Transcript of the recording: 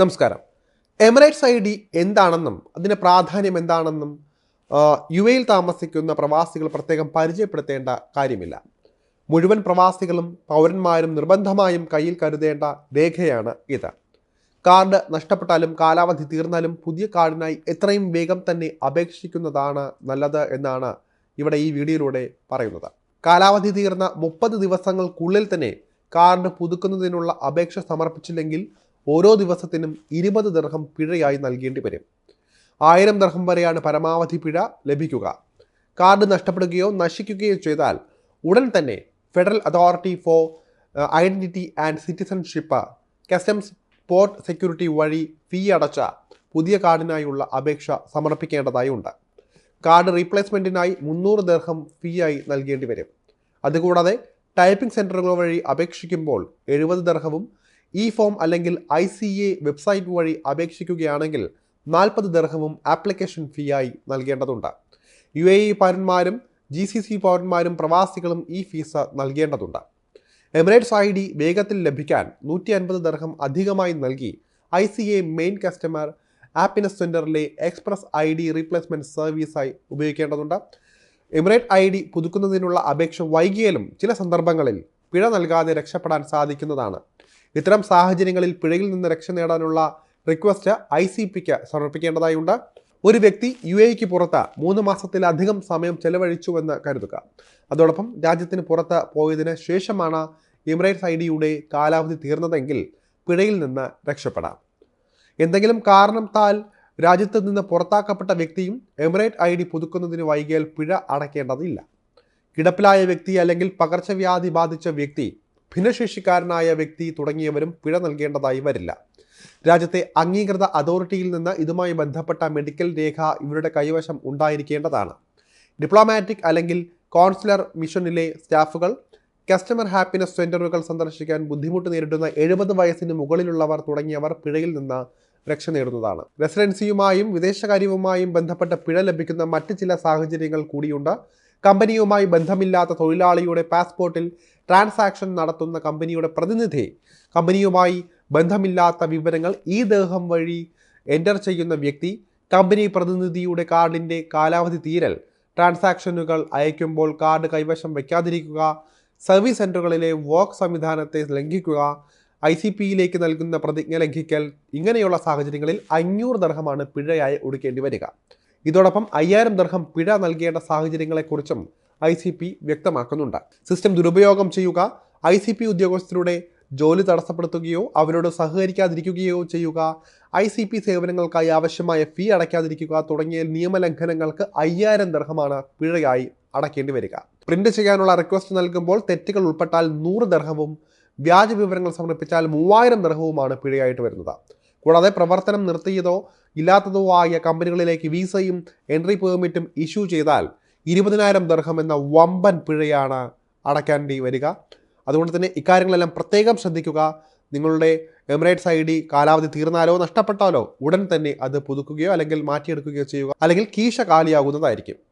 നമസ്കാരം. Emirates I D എന്താണെന്നും അതിന്റെ പ്രാധാന്യം എന്താണെന്നും യു എയിൽ താമസിക്കുന്ന പ്രവാസികൾ പ്രത്യേകം പരിചയപ്പെടുത്തേണ്ട കാര്യമില്ല. മുഴുവൻ പ്രവാസികളും പൗരന്മാരും നിർബന്ധമായും കയ്യിൽ കരുതേണ്ട രേഖയാണ് ഇത്. കാർഡ് നഷ്ടപ്പെട്ടാലും കാലാവധി തീർന്നാലും പുതിയ കാർഡിനായി എത്രയും വേഗം തന്നെ അപേക്ഷിക്കുന്നതാണ് നല്ലത് എന്നാണ് ഇവിടെ ഈ വീഡിയോയിലൂടെ പറയുന്നത്. കാലാവധി തീർന്ന മുപ്പത് ദിവസങ്ങൾക്കുള്ളിൽ തന്നെ കാർഡ് പുതുക്കുന്നതിനുള്ള അപേക്ഷ സമർപ്പിച്ചില്ലെങ്കിൽ ഓരോ ദിവസത്തിനും ഇരുപത് ദർഹം പിഴയായി നൽകേണ്ടി വരും. ആയിരം ദർഹം വരെയാണ് പരമാവധി പിഴ ലഭിക്കുക. കാർഡ് നഷ്ടപ്പെടുകയോ നശിക്കുകയോ ചെയ്താൽ ഉടൻ തന്നെ federal authority for identity and citizenship customs port security വഴി ഫീ അടച്ച പുതിയ കാർഡിനായുള്ള അപേക്ഷ സമർപ്പിക്കേണ്ടതായി ഉണ്ട് കാർഡ് റീപ്ലേസ്മെന്റിനായി മുന്നൂറ് ദർഹം ഫീയായി നൽകേണ്ടി വരും. അതുകൂടാതെ ടൈപ്പിംഗ് സെന്ററുകൾ വഴി അപേക്ഷിക്കുമ്പോൾ എഴുപത് ദർഹവും ഇ ഫോം അല്ലെങ്കിൽ ഐ സി എ വെബ്സൈറ്റ് വഴി അപേക്ഷിക്കുകയാണെങ്കിൽ നാൽപ്പത് ദർഹവും ആപ്ലിക്കേഷൻ ഫീയായി നൽകേണ്ടതുണ്ട്. യു എ ഇ പൗരന്മാരും ജി സി സി പൗരന്മാരും പ്രവാസികളും ഈ ഫീസ് നൽകേണ്ടതുണ്ട്. എമിറേറ്റ്സ് ഐ ഡി വേഗത്തിൽ ലഭിക്കാൻ നൂറ്റി അൻപത് ദർഹം അധികമായി നൽകി I C A main customer happiness സെന്ററിലെ എക്സ്പ്രസ് ഐ ഡി റീപ്ലേസ്മെന്റ് സർവീസായി ഉപയോഗിക്കേണ്ടതുണ്ട്. എമിറേറ്റ് ഐ ഡി പുതുക്കുന്നതിനുള്ള അപേക്ഷ വൈകിയാലും ചില സന്ദർഭങ്ങളിൽ പിഴ നൽകാതെ രക്ഷപ്പെടാൻ സാധിക്കുന്നതാണ്. ഇത്തരം സാഹചര്യങ്ങളിൽ പിഴയിൽ നിന്ന് രക്ഷ നേടാനുള്ള റിക്വസ്റ്റ് ഐ സി പിക്ക് സമർപ്പിക്കേണ്ടതായുണ്ട്. ഒരു വ്യക്തി യു എക്ക് പുറത്ത് മൂന്ന് മാസത്തിലധികം സമയം ചെലവഴിച്ചുവെന്ന് കരുതുക. അതോടൊപ്പം രാജ്യത്തിന് പുറത്ത് പോയതിന് ശേഷമാണ് എമിറേറ്റ്സ് ഐ ഡിയുടെ കാലാവധി തീർന്നതെങ്കിൽ പിഴയിൽ നിന്ന് രക്ഷപ്പെടാം. എന്തെങ്കിലും കാരണത്താൽ രാജ്യത്ത് നിന്ന് പുറത്താക്കപ്പെട്ട വ്യക്തിയും എമിറേറ്റ് ഐ ഡി പുതുക്കുന്നതിന് വൈകിയാൽ പിഴ അടയ്ക്കേണ്ടതില്ല. കിടപ്പിലായ വ്യക്തി അല്ലെങ്കിൽ പകർച്ചവ്യാധി ബാധിച്ച വ്യക്തി ഭിന്നശേഷിക്കാരനായ വ്യക്തി തുടങ്ങിയവരും പിഴ നൽകേണ്ടതായി വരില്ല. രാജ്യത്തെ അംഗീകൃത അതോറിറ്റിയിൽ നിന്ന് ഇതുമായി ബന്ധപ്പെട്ട മെഡിക്കൽ രേഖ ഇവരുടെ കൈവശം ഉണ്ടായിരിക്കേണ്ടതാണ്. ഡിപ്ലോമാറ്റിക് അല്ലെങ്കിൽ കോൺസുലർ മിഷനിലെ സ്റ്റാഫുകൾ കസ്റ്റമർ ഹാപ്പിനെസ് സെന്ററുകൾ സന്ദർശിക്കാൻ ബുദ്ധിമുട്ട് നേരിടുന്ന എഴുപത് വയസ്സിന് മുകളിലുള്ളവർ തുടങ്ങിയവർ പിഴയിൽ നിന്ന് രക്ഷ നേടുന്നതാണ്. റെസിഡൻസിയുമായും വിദേശകാര്യവുമായും ബന്ധപ്പെട്ട പിഴ ലഭിക്കുന്ന മറ്റ് ചില സാഹചര്യങ്ങൾ കൂടിയുണ്ട്. കമ്പനിയുമായി ബന്ധമില്ലാത്ത തൊഴിലാളിയുടെ പാസ്പോർട്ടിൽ ട്രാൻസാക്ഷൻ നടത്തുന്ന കമ്പനിയുടെ പ്രതിനിധി. കമ്പനിയുമായി ബന്ധമില്ലാത്ത വിവരങ്ങൾ ഈ ദേഹം വഴി എന്റർ ചെയ്യുന്ന വ്യക്തി കമ്പനി പ്രതിനിധിയുടെ കാർഡിന്റെ കാലാവധി തീരൽ ട്രാൻസാക്ഷനുകൾ അയക്കുമ്പോൾ കാർഡ് കൈവശം വയ്ക്കാതിരിക്കുക സർവീസ് സെന്ററുകളിലെ വോക്ക് സംവിധാനത്തെ ലംഘിക്കുക ഐ സി പിയിലേക്ക് നൽകുന്ന പ്രതിജ്ഞ ലംഘിക്കൽ ഇങ്ങനെയുള്ള സാഹചര്യങ്ങളിൽ അഞ്ഞൂറ് ദർഹമാണ് പിഴയായി ഒടുക്കേണ്ടി വരിക. ഇതോടൊപ്പം അയ്യായിരം ദർഹം പിഴ നൽകേണ്ട സാഹചര്യങ്ങളെക്കുറിച്ചും ഐ സി പി വ്യക്തമാക്കുന്നുണ്ട്. സിസ്റ്റം ദുരുപയോഗം ചെയ്യുക ഐ സി പി ഉദ്യോഗസ്ഥരുടെ ജോലി തടസ്സപ്പെടുത്തുകയോ അവരോട് സഹകരിക്കാതിരിക്കുകയോ ചെയ്യുക ഐ സി പി സേവനങ്ങൾക്കായി ആവശ്യമായ ഫീ അടയ്ക്കാതിരിക്കുക തുടങ്ങിയ നിയമലംഘനങ്ങൾക്ക് അയ്യായിരം ദർഹമാണ് പിഴയായി അടയ്ക്കേണ്ടി വരിക. പ്രിന്റ് ചെയ്യാനുള്ള റിക്വസ്റ്റ് നൽകുമ്പോൾ തെറ്റുകൾ ഉൾപ്പെട്ടാൽ നൂറ് ദർഹവും വ്യാജ വിവരങ്ങൾ സമർപ്പിച്ചാൽ മൂവായിരം ദർഹവുമാണ് പിഴയായിട്ട് വരുന്നത്. കൂടാതെ പ്രവർത്തനം നിർത്തിയതോ ഇല്ലാത്തതോ ആയ കമ്പനികളിലേക്ക് വിസയും എൻട്രി പെർമിറ്റും ഇഷ്യൂ ചെയ്താൽ ഇരുപതിനായിരം ദർഹം എന്ന വമ്പൻ പിഴയാണ് അടയ്ക്കേണ്ടി വരിക. അതുകൊണ്ട് തന്നെ ഇക്കാര്യങ്ങളെല്ലാം പ്രത്യേകം ശ്രദ്ധിക്കുക. നിങ്ങളുടെ എമിറേറ്റ്സ് ഐ ഡി കാലാവധി തീർന്നാലോ നഷ്ടപ്പെട്ടാലോ ഉടൻ തന്നെ അത് പുതുക്കുകയോ അല്ലെങ്കിൽ മാറ്റിയെടുക്കുകയോ ചെയ്യുക. അല്ലെങ്കിൽ കീശ കാലിയാകുന്നതായിരിക്കും.